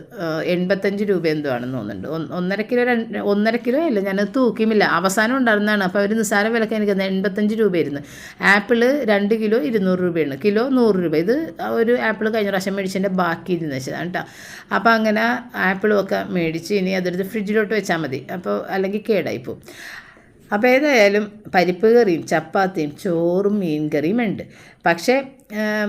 എൺപത്തഞ്ച് രൂപ എന്തോ ആണെന്ന് തോന്നുന്നുണ്ട്. ഒന്നര കിലോ രണ്ട് ഒന്നര കിലോ അല്ല ഞാൻ തൂക്കിയുമില്ല. അവസാനം ഉണ്ടായിരുന്നതാണ്. അപ്പോൾ അവർ നിസ്സാര വിലക്ക് എനിക്ക് എൺപത്തഞ്ച് രൂപയായിരുന്നു. ആപ്പിൾ രണ്ട് കിലോ ഇരുന്നൂറ് രൂപയാണ്. കിലോ നൂറ് രൂപ. ഇത് ഒരു ആപ്പിൾ കഴിഞ്ഞ പ്രാവശ്യം മേടിച്ചതിന്റെ ബാക്കി ഇരുന്ന് വെച്ചതാണ് കേട്ടോ. അപ്പോൾ അങ്ങനെ ആപ്പിളും ഒക്കെ മേടിച്ച് ഇനി അതെടുത്ത് ഫ്രിഡ്ജിലോട്ട് വെച്ചാൽ മതി. അപ്പോൾ അല്ലെങ്കിൽ കേടായിപ്പോവും അപ്പോൾ ഏതായാലും പരിപ്പ് കറിയും ചപ്പാത്തിയും ചോറും മീൻ കറിയും ഉണ്ട്. പക്ഷേ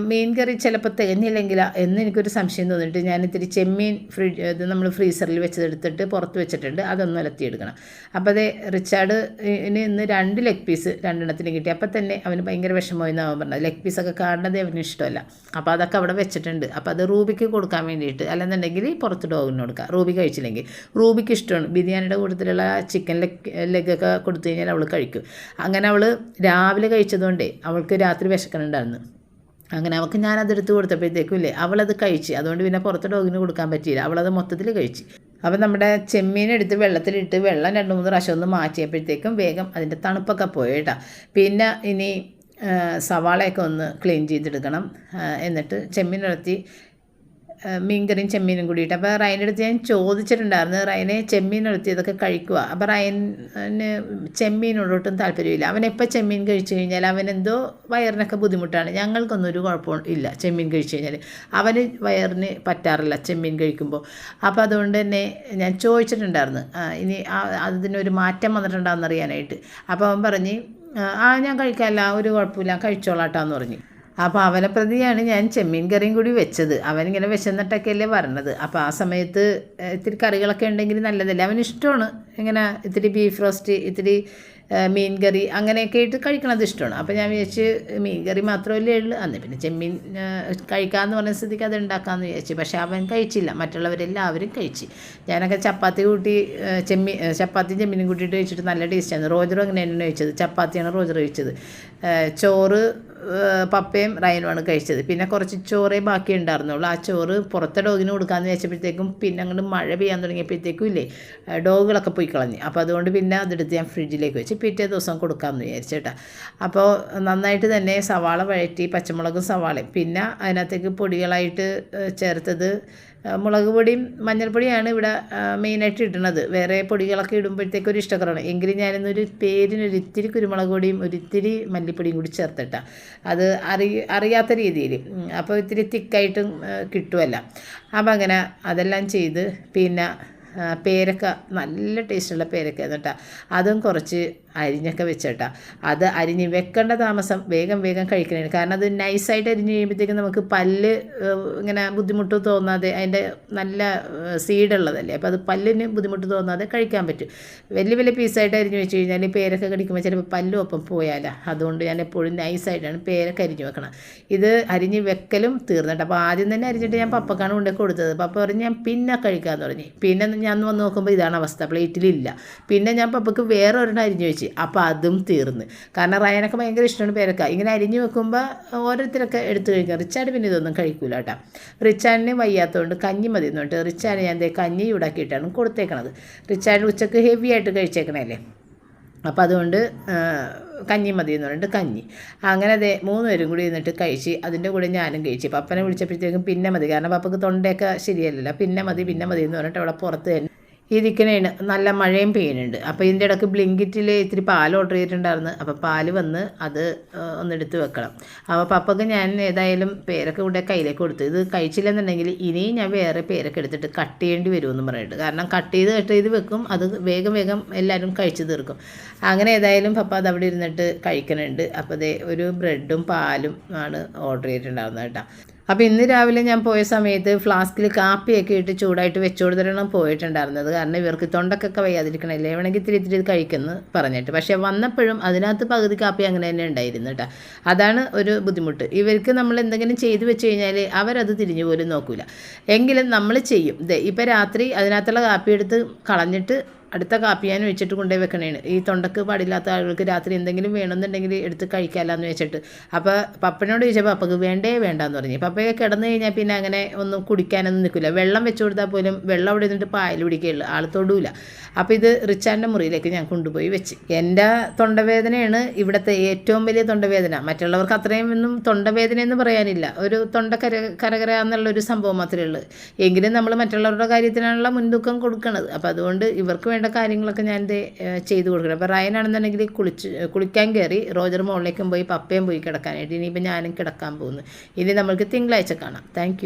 മീൻ കറി ചിലപ്പോൾ തികഞ്ഞില്ലെങ്കിൽ എന്ന് എനിക്കൊരു സംശയം തോന്നിയിട്ട് ഞാൻ ഇത്തിരി ചെമ്മീൻ ഫ്രിഡ്ജ് ഇത് നമ്മൾ ഫ്രീസറിൽ വെച്ചതെടുത്തിട്ട് പുറത്ത് വെച്ചിട്ടുണ്ട്. അതൊന്ന് എടുക്കണം അപ്പോൾ അതേ റിച്ചാർഡ് ഇനി ഇന്ന് രണ്ട് ലെഗ് പീസ് രണ്ടെണ്ണത്തിന് കിട്ടി. അപ്പോൾ തന്നെ അവന് ഭയങ്കര വിഷമമായി എന്നാണ് അവൻ പറഞ്ഞത്. ലെഗ് പീസൊക്കെ കാണുന്നത് അവന് ഇഷ്ടമല്ല. അപ്പോൾ അതൊക്കെ അവിടെ വെച്ചിട്ടുണ്ട്. അപ്പോൾ അത് റൂബിക്ക് കൊടുക്കാൻ വേണ്ടിയിട്ട് അല്ലെന്നുണ്ടെങ്കിൽ പുറത്ത് ഡോഗിന് കൊടുക്കാം. റൂബി കഴിച്ചില്ലെങ്കിൽ. റൂബിക്ക് ഇഷ്ടമാണ്. ബിരിയാണിയുടെ കൂട്ടത്തിലുള്ള ചിക്കൻ ലെഗ് ലെഗൊക്കെ കൊടുത്തു കഴിഞ്ഞാൽ അവൾ കഴിക്കും. അങ്ങനെ അവൾ രാവിലെ കഴിച്ചതുകൊണ്ടേ അവൾക്ക് രാത്രി വിശക്കണുണ്ടായിരുന്നു അങ്ങനെ അവൾക്ക് ഞാൻ അതെടുത്ത് കൊടുത്തപ്പോഴത്തേക്കും ഇല്ലേ അവളത് കഴിച്ച്. അതുകൊണ്ട് പിന്നെ പുറത്ത് ഡോഗിന് കൊടുക്കാൻ പറ്റിയില്ല. അവളത് മൊത്തത്തിൽ കഴിച്ച്. അപ്പം നമ്മുടെ ചെമ്മീൻ എടുത്ത് വെള്ളത്തിലിട്ട് വെള്ളം രണ്ട് മൂന്ന് പ്രാവശ്യം ഒന്ന് മാറ്റിയപ്പോഴത്തേക്കും വേഗം അതിന്റെ തണുപ്പൊക്കെ പോയി കേട്ടോ. പിന്നെ ഇനി സവാളയൊക്കെ ഒന്ന് ക്ലീൻ ചെയ്തെടുക്കണം എന്നിട്ട് ചെമ്മീൻ ആ, മീൻകറിയും ചെമ്മീനും കൂടിയിട്ട്. അപ്പോൾ റയന്റെ അടുത്ത് ഞാൻ ചോദിച്ചിട്ടുണ്ടായിരുന്നു റയനെ ചെമ്മീൻ ഇതൊക്കെ കഴിക്കുക അപ്പോൾ റയന് ചെമ്മീനോടൊട്ടും താല്പര്യമില്ല. അവൻ എപ്പോൾ ചെമ്മീൻ കഴിച്ചു കഴിഞ്ഞാൽ അവനെന്തോ വയറിനൊക്കെ ബുദ്ധിമുട്ടാണ്. ഞങ്ങൾക്കൊന്നും ഒരു കുഴപ്പം ഇല്ല ചെമ്മീൻ കഴിച്ചു കഴിഞ്ഞാൽ അവന് വയറിന് പറ്റാറില്ല ചെമ്മീൻ കഴിക്കുമ്പോൾ അപ്പോൾ അതുകൊണ്ട് തന്നെ ഞാൻ ചോദിച്ചിട്ടുണ്ടായിരുന്നു ഇനി അതിനൊരു മാറ്റം വന്നിട്ടുണ്ടാകുന്നറിയാനായിട്ട് അപ്പോൾ അവൻ പറഞ്ഞ് ആ ഞാൻ കഴിക്കാമല്ല ഒരു കുഴപ്പമില്ല കഴിച്ചോളാട്ടാന്ന് പറഞ്ഞു. അപ്പോൾ അവനെ പ്രതിയാണ് ഞാൻ ചെമ്മീൻ കറിയും കൂടി വെച്ചത്. അവനിങ്ങനെ വിശന്നിട്ടൊക്കെയല്ലേ വരണത് അപ്പോൾ ആ സമയത്ത് ഇത്തിരി കറികളൊക്കെ ഉണ്ടെങ്കിൽ നല്ലതല്ലേ? അവന് ഇങ്ങനെ ഇത്തിരി ബീഫ് റോസ്റ്റ് ഇത്തിരി മീൻ കറി അങ്ങനെയൊക്കെ ആയിട്ട് കഴിക്കണത് ഇഷ്ടമാണ്. അപ്പോൾ ഞാൻ വിചാരിച്ച് മീൻ കറി മാത്രമല്ലേ ഉള്ളൂ. അന്ന് പിന്നെ ചെമ്മീൻ കഴിക്കാമെന്ന് പറഞ്ഞ സ്ഥിതിക്ക് അത് ഉണ്ടാക്കാമെന്ന് വിചാരിച്ചു. പക്ഷേ അവൻ കഴിച്ചില്ല. മറ്റുള്ളവരെല്ലാവരും കഴിച്ച്. ഞാനൊക്കെ ചപ്പാത്തി കൂട്ടി ചെമ്മീൻ ഏഹ്, ചപ്പാത്തിയും ചെമ്മീനും കൂട്ടിയിട്ട് കഴിച്ചിട്ട് നല്ല ടേസ്റ്റാണ് റോജറും അങ്ങനെയാണ് കഴിച്ചത് ചപ്പാത്തിയാണ് റോജർ കഴിച്ചത്. ചോറ് പപ്പയും റയനുമാണ് കഴിച്ചത്. പിന്നെ കുറച്ച് ചോറേ ബാക്കി ഉണ്ടായിരുന്നുള്ളൂ. ആ ചോറ് പുറത്തെ ഡോഗിന് കൊടുക്കാമെന്ന് വെച്ചപ്പോഴത്തേക്കും പിന്നെ അങ്ങോട്ട് മഴ പെയ്യാൻ തുടങ്ങിയപ്പോഴത്തേക്കും ഇല്ലേ ഡോഗുകളൊക്കെ പോയി കളഞ്ഞു അപ്പോൾ അതുകൊണ്ട് പിന്നെ അതെടുത്ത് ഞാൻ ഫ്രിഡ്ജിലേക്ക് വെച്ച് പിറ്റേ ദിവസം കൊടുക്കാമെന്ന് വിചാരിച്ചേട്ടാ അപ്പോൾ നന്നായിട്ട് തന്നെ സവാള വഴറ്റി പച്ചമുളകും സവാളയും. പിന്നെ അതിനകത്തേക്ക് പൊടികളായിട്ട് ചേർത്തത് മുളക് പൊടിയും മഞ്ഞൾപ്പൊടിയാണ് ഇവിടെ മെയിനായിട്ട് ഇടുന്നത്. വേറെ പൊടികളൊക്കെ ഇടുമ്പോഴത്തേക്ക് ഒരു ഇഷ്ടക്കുറവാണ് എങ്കിലും ഞാനിന്നൊരു പേരിന് ഒരു ഇത്തിരി കുരുമുളക് പൊടിയും ഒരു ഇത്തിരി മല്ലിപ്പൊടിയും കൂടി ചേർത്തിട്ട. അത് അറി അറിയാത്ത രീതിയിൽ. അപ്പോൾ ഇത്തിരി തിക്കായിട്ടും കിട്ടുമല്ല അപ്പം അങ്ങനെ അതെല്ലാം ചെയ്ത് പിന്നെ പേരക്ക നല്ല ടേസ്റ്റുള്ള പേരക്ക എന്നിട്ടാ അതും കുറച്ച് അരിഞ്ഞൊക്കെ വെച്ചേട്ടാ. അത് അരിഞ്ഞ് വെക്കേണ്ട താമസം വേഗം വേഗം കഴിക്കണേ കാരണം അത് നൈസായിട്ട് അരിഞ്ഞ് കഴിയുമ്പോഴത്തേക്കും നമുക്ക് പല്ല് ഇങ്ങനെ ബുദ്ധിമുട്ട് തോന്നാതെ അതിന്റെ നല്ല സീഡുള്ളതല്ലേ. അപ്പോൾ അത് പല്ലിന് ബുദ്ധിമുട്ട് തോന്നാതെ കഴിക്കാൻ പറ്റും. വലിയ വലിയ പീസായിട്ട് അരിഞ്ഞ് വെച്ച് കഴിഞ്ഞാൽ പേരക്ക കടിക്കുമ്പോൾ ചിലപ്പോൾ പല്ലും ഒപ്പം പോയാലാ. അതുകൊണ്ട് ഞാൻ എപ്പോഴും നൈസായിട്ടാണ് പേരക്ക അരിഞ്ഞ് വെക്കണം ഇത് അരിഞ്ഞ് വെക്കലും തീർന്നിട്ട്. അപ്പോൾ ആദ്യം തന്നെ അരിഞ്ഞിട്ട് ഞാൻ പപ്പക്കാണ് കൊണ്ടേ കൊടുത്തത്. പപ്പ പറഞ്ഞ് ഞാൻ പിന്നെ കഴിക്കാമെന്ന് പറഞ്ഞ്. പിന്നെ ഞാൻ വന്ന് നോക്കുമ്പോൾ ഇതാണ് അവസ്ഥ. പ്ലേറ്റിലില്ല. പിന്നെ ഞാൻ പപ്പയ്ക്ക് വേറെ ഒരെണ്ണം അരിഞ്ഞ് വെച്ച്. അപ്പോൾ അതും തീർന്ന്. കാരണം റയനൊക്കെ ഭയങ്കര ഇഷ്ടമാണ് പേരക്ക. ഇങ്ങനെ അരിഞ്ഞ് വെക്കുമ്പോൾ ഓരോരുത്തരൊക്കെ എടുത്തു കഴിക്കാം. റിച്ചാർഡ് പിന്നെ ഇതൊന്നും കഴിക്കൂല കേട്ടോ. റിച്ചാടിന് വയ്യാത്തതുകൊണ്ട് കഞ്ഞി മതി എന്ന് പറഞ്ഞിട്ട് റിച്ചാട് ഞാൻ കഞ്ഞി ചൂടാക്കിയിട്ടാണ് കൊടുത്തേക്കണത്. റിച്ചാർഡ് ഉച്ചയ്ക്ക് ഹെവി ആയിട്ട് കഴിച്ചേക്കണല്ലേ അപ്പം അതുകൊണ്ട് കഞ്ഞി മതി എന്ന് പറഞ്ഞിട്ട് കഞ്ഞി. അങ്ങനെ അതെ മൂന്ന് പേരും കൂടി ഇരുന്നിട്ട് കഴിച്ച് അതിന്റെ കൂടെ ഞാനും കഴിച്ച്. പപ്പനെ വിളിച്ചപ്പോഴത്തേക്കും പിന്നെ മതി. കാരണം പപ്പക്ക് തൊണ്ടയൊക്കെ ശരിയല്ലല്ലോ. പിന്നെ മതി പിന്നെ മതി എന്ന് പറഞ്ഞിട്ട് അവിടെ പുറത്ത് തന്നെ ഇരിക്കണേണ് നല്ല മഴയും പെയ്യുന്നുണ്ട്. അപ്പോൾ ഇതിന്റെ ഇടയ്ക്ക് ബ്ലിങ്കിറ്റിൽ ഇത്തിരി പാൽ ഓർഡർ ചെയ്തിട്ടുണ്ടായിരുന്നു. അപ്പോൾ പാൽ വന്ന് അത് ഒന്ന് ഒന്നെടുത്ത് വെക്കണം. അപ്പോൾ പപ്പക്ക് ഞാൻ ഏതായാലും പേരൊക്കെ കൂടെ കയ്യിലേക്ക് കൊടുത്തു. ഇത് കഴിച്ചില്ലെന്നുണ്ടെങ്കിൽ ഇനിയും ഞാൻ വേറെ പേരൊക്കെ എടുത്തിട്ട് കട്ട് ചെയ്യേണ്ടി വരുമെന്ന് പറഞ്ഞിട്ട്. കാരണം കട്ട് ചെയ്ത് കട്ട് ചെയ്ത് വെക്കും. അത് വേഗം വേഗം എല്ലാവരും കഴിച്ചു തീർക്കും. അങ്ങനെ ഏതായാലും പപ്പ അത് അവിടെ ഇരുന്നിട്ട് കഴിക്കണുണ്ട് അപ്പോൾ അതേ ഒരു ബ്രെഡും പാലും ആണ് ഓർഡർ ചെയ്തിട്ടുണ്ടായിരുന്നത് കേട്ടോ. അപ്പോൾ ഇന്ന് രാവിലെ ഞാൻ പോയ സമയത്ത് ഫ്ലാസ്കിൽ കാപ്പിയൊക്കെ ഇട്ട് ചൂടായിട്ട് വെച്ചു കൊടുത്തിട്ടാണ് പോയിട്ടുണ്ടായിരുന്നത് കാരണം ഇവർക്ക് തൊണ്ടക്കൊക്കെ വയ്യാതിരിക്കണല്ലേ? വേണമെങ്കിൽ ഇത്തിരി ഇത്തിരി കഴിക്കുന്നു പറഞ്ഞിട്ട്. പക്ഷേ വന്നപ്പോഴും അതിനകത്ത് പകുതി കാപ്പി അങ്ങനെ തന്നെ ഉണ്ടായിരുന്നു കേട്ടോ. അതാണ് ഒരു ബുദ്ധിമുട്ട്. ഇവർക്ക് നമ്മൾ എന്തെങ്കിലും ചെയ്തു വെച്ച് കഴിഞ്ഞാൽ അവരത് തിരിഞ്ഞു പോലും നോക്കില്ല എങ്കിലും നമ്മൾ ചെയ്യും. ദേ ഇപ്പോൾ രാത്രി അതിനകത്തുള്ള കാപ്പി എടുത്ത് കളഞ്ഞിട്ട് അടുത്ത കാപ്പി ഞാൻ വെച്ചിട്ട് കൊണ്ടുപോയി വെക്കണേണ്. ഈ തൊണ്ടക്ക് പാടില്ലാത്ത ആളുകൾക്ക് രാത്രി എന്തെങ്കിലും വേണമെന്നുണ്ടെങ്കിൽ എടുത്ത് കഴിക്കാമല്ലാന്ന് വെച്ചിട്ട്. അപ്പോൾ പപ്പനോട് ചോദിച്ചപ്പോൾ പപ്പക്ക് വേണ്ടേ വേണ്ടാന്ന് പറഞ്ഞു. പപ്പയെ കിടന്നു കഴിഞ്ഞാൽ പിന്നെ അങ്ങനെ ഒന്നും കുടിക്കാനൊന്നും നിൽക്കില്ല വെള്ളം വെച്ച് കൊടുത്താൽ പോലും വെള്ളം അവിടെ നിന്നിട്ട് പായൽ പിടിക്കുകയുള്ളൂ. ആൾ തൊടൂല. അപ്പോൾ ഇത് റിച്ചാന്റെ മുറിയിലേക്ക് ഞാൻ കൊണ്ടുപോയി വെച്ച്. എന്റെ തൊണ്ടവേദനയാണ് ഇവിടുത്തെ ഏറ്റവും വലിയ തൊണ്ടവേദന. മറ്റുള്ളവർക്ക് അത്രയും ഒന്നും തൊണ്ടവേദന എന്ന് പറയാനില്ല. ഒരു തൊണ്ട കര കരകര എന്നുള്ള ഒരു സംഭവം മാത്രമേ ഉള്ളൂ. എങ്കിലും നമ്മൾ മറ്റുള്ളവരുടെ കാര്യത്തിനാണുള്ള മുൻതൂക്കം കൊടുക്കണത്. അപ്പോൾ അതുകൊണ്ട് ഇവർക്ക് വേണ്ട കാര്യങ്ങളൊക്കെ ഞാൻ ഇത് ചെയ്തു കൊടുക്കണം. അപ്പോൾ റയനാണെന്നുണ്ടെങ്കിൽ കുളിച്ച് കുളിക്കാൻ കയറി റോജർ മുകളിലേക്കും പോയി പപ്പയും പോയി കിടക്കാനായിട്ട്. ഇനിയിപ്പോൾ ഞാനും കിടക്കാൻ പോകുന്നു. ഇനി നമ്മൾക്ക് തിങ്കളാഴ്ച കാണാം. താങ്ക്